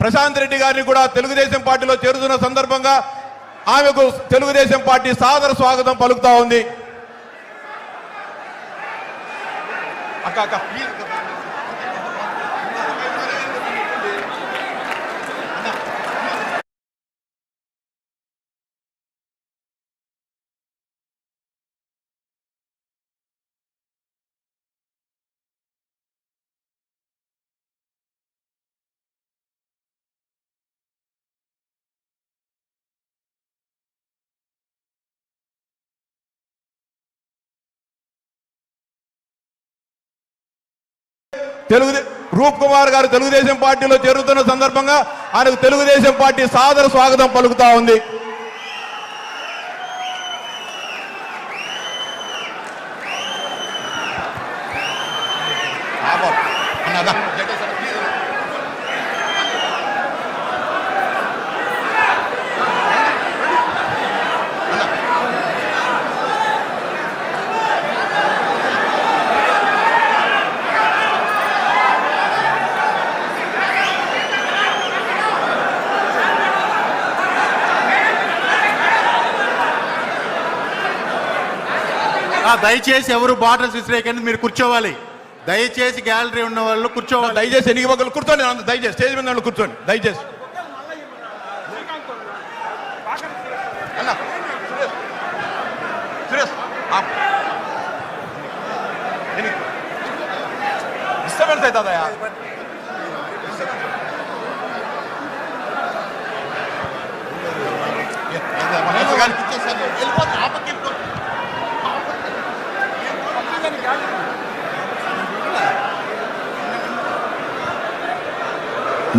ప్రశాంత్ రెడ్డి గారిని కూడా తెలుగుదేశం పార్టీలో చేరుతున్న సందర్భంగా ఆమెకు తెలుగుదేశం పార్టీ సాదర స్వాగతం పలుకుతా ఉంది. అక్క అక్క తెలుగుదే తెలుగు రూప్ కుమార్ గారు తెలుగుదేశం పార్టీలో చేరుతున్న సందర్భంగా ఆయనకు తెలుగుదేశం పార్టీ సాదర స్వాగతం పలుకుతా ఉంది. దయచేసి ఎవరు బాటిల్స్ విసిరేయకండి మీరు కూర్చోవాలి దయచేసి గ్యాలరీ ఉన్న వాళ్ళు కూర్చోవాలి దయచేసి ఎన్ని పక్కలు కూర్చోండి దయచేసి స్టేజ్ మీద ఉన్న కూర్చోండి దయచేసి. ఎన్ని?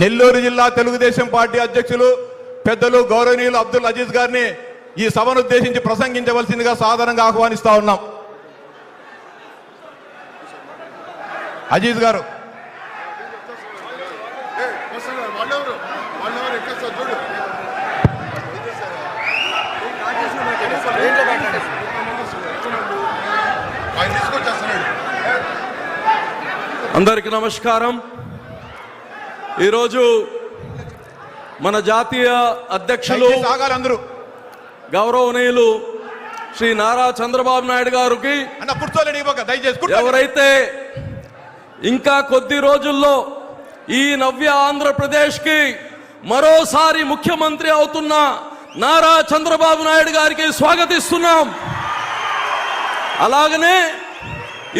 నెల్లూరు జిల్లా తెలుగుదేశం పార్టీ అధ్యక్షులు పెద్దలు గౌరవనీయులు అబ్దుల్ అజీజ్ గారిని ఈ సభను ఉద్దేశించి ప్రసంగించవలసిందిగా సాధారణంగా ఆహ్వానిస్తా ఉన్నాం. అజీజ్ గారు. అందరికి నమస్కారం. ఈరోజు మన జాతీయ అధ్యక్షులు అందరూ. గౌరవనీయులు శ్రీ నారా చంద్రబాబు నాయుడు గారికి. ఎవరైతే ఇంకా కొద్ది రోజుల్లో ఈ నవ్య ఆంధ్రప్రదేశ్కి మరోసారి ముఖ్యమంత్రి అవుతున్న నారా చంద్రబాబు నాయుడు గారికి స్వాగతిస్తున్నాం. అలాగనే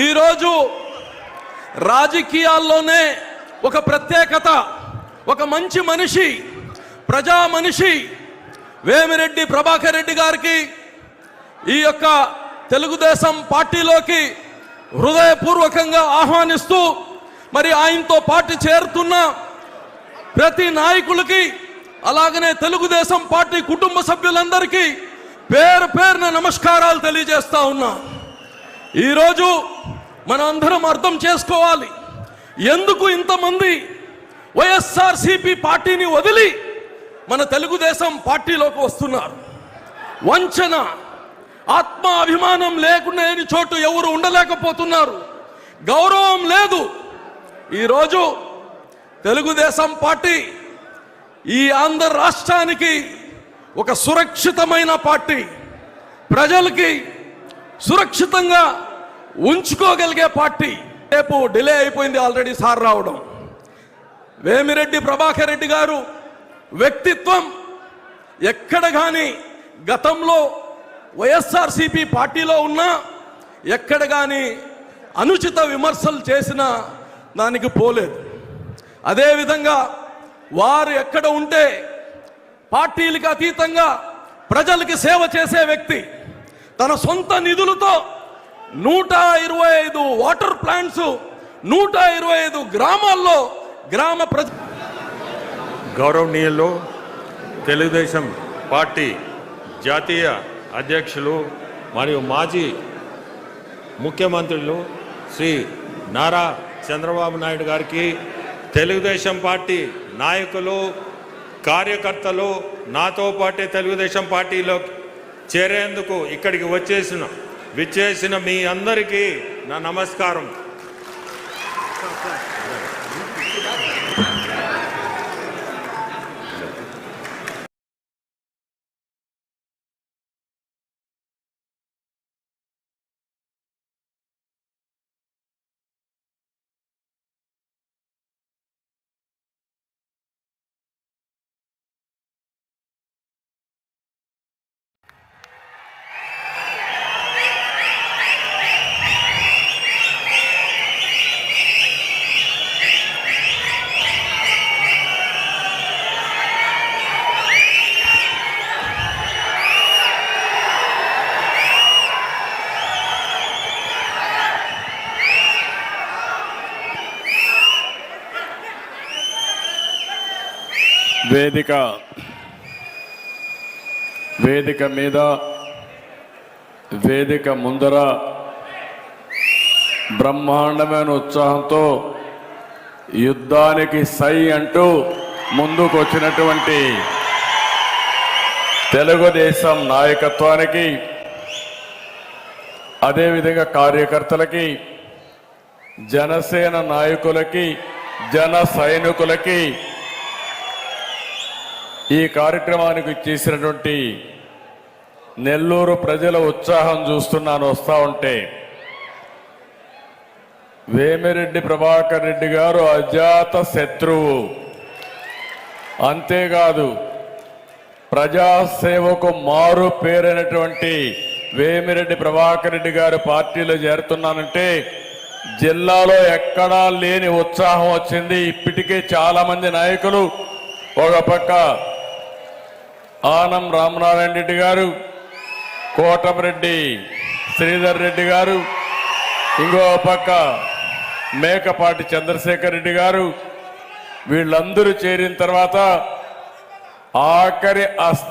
ఈరోజు రాజకీయాల్లోనే ఒక ప్రత్యేకత ఒక మంచి మనిషి ప్రజా మనిషి వేమిరెడ్డి ప్రభాకర్ రెడ్డి గారికి ఈ యొక్క తెలుగుదేశం పార్టీలోకి హృదయపూర్వకంగా ఆహ్వానిస్తూ మరి ఆయనతో పాటు చేరుతున్న ప్రతి నాయకులకి అలాగనే తెలుగుదేశం పార్టీ కుటుంబ సభ్యులందరికీ పేరు పేరున నమస్కారాలు తెలియజేస్తా ఉన్నాం. ఈరోజు మనం అందరం అర్థం చేసుకోవాలి. ఎందుకు ఇంతమంది వైఎస్ఆర్ సిపి పార్టీని వదిలి మన తెలుగుదేశం పార్టీలోకి వస్తున్నారు? వంచన ఆత్మ అభిమానం లేకుండా లేని చోటు ఎవరు ఉండలేకపోతున్నారు? గౌరవం లేదు. ఈరోజు తెలుగుదేశం పార్టీ ఈ ఆంధ్ర రాష్ట్రానికి ఒక సురక్షితమైన పార్టీ. ప్రజలకి సురక్షితంగా ఉంచుకోగలిగే పార్టీ. రేపు డిలే అయిపోయింది ఆల్రెడీ సార్ రావడం. వేమిరెడ్డి ప్రభాకర్ రెడ్డి గారు వ్యక్తిత్వం ఎక్కడ కానీ గతంలో వైఎస్ఆర్సిపి పార్టీలో ఉన్నా ఎక్కడ కానీ అనుచిత విమర్శలు చేసిన దానికి పోలేదు. అదేవిధంగా వారు ఎక్కడ ఉంటే పార్టీలకు అతీతంగా ప్రజలకి సేవ చేసే వ్యక్తి తన సొంత నిధులతో నూట ఇరవై ఐదు వాటర్ ప్లాంట్స్ నూట ఇరవై ఐదు గ్రామాల్లో గ్రామ ప్రజ గౌరవనీయులు తెలుగుదేశం పార్టీ జాతీయ అధ్యక్షులు మరియు మాజీ ముఖ్యమంత్రులు శ్రీ నారా చంద్రబాబు నాయుడు గారికి తెలుగుదేశం పార్టీ నాయకులు కార్యకర్తలు నాతో పాటే తెలుగుదేశం పార్టీలో చేరేందుకు ఇక్కడికి వచ్చేసిన విచ్చేసిన మీ అందరికీ నా నమస్కారం. వేదిక వేదిక మీద వేదిక ముందర బ్రహ్మాండమైన ఉత్సాహంతో యుద్ధానికి సై అంటూ ముందుకు వచ్చినటువంటి తెలుగుదేశం నాయకత్వానికి అదేవిధంగా కార్యకర్తలకి జనసేన నాయకులకి జన సైనికులకి ఈ కార్యక్రమానికి చేసినటువంటి నెల్లూరు ప్రజల ఉత్సాహం చూస్తున్నాను వస్తూ ఉంటే. వేమిరెడ్డి ప్రభాకర్ రెడ్డి గారు అజాత శత్రువు. అంతేకాదు ప్రజాసేవకు మారు పేరైనటువంటి వేమిరెడ్డి ప్రభాకర్ రెడ్డి గారు పార్టీలో చేరుతున్నానంటే జిల్లాలో ఎక్కడా లేని ఉత్సాహం వచ్చింది. ఇప్పటికే చాలామంది నాయకులు ఒక పక్క ఆనం రామనారాయణ రెడ్డి గారు కోటమిరెడ్డి శ్రీధర్ రెడ్డి గారు ఇంకో పక్క మేకపాటి చంద్రశేఖర్ రెడ్డి గారు వీళ్ళందరూ చేరిన తర్వాత ఆఖరి అస్త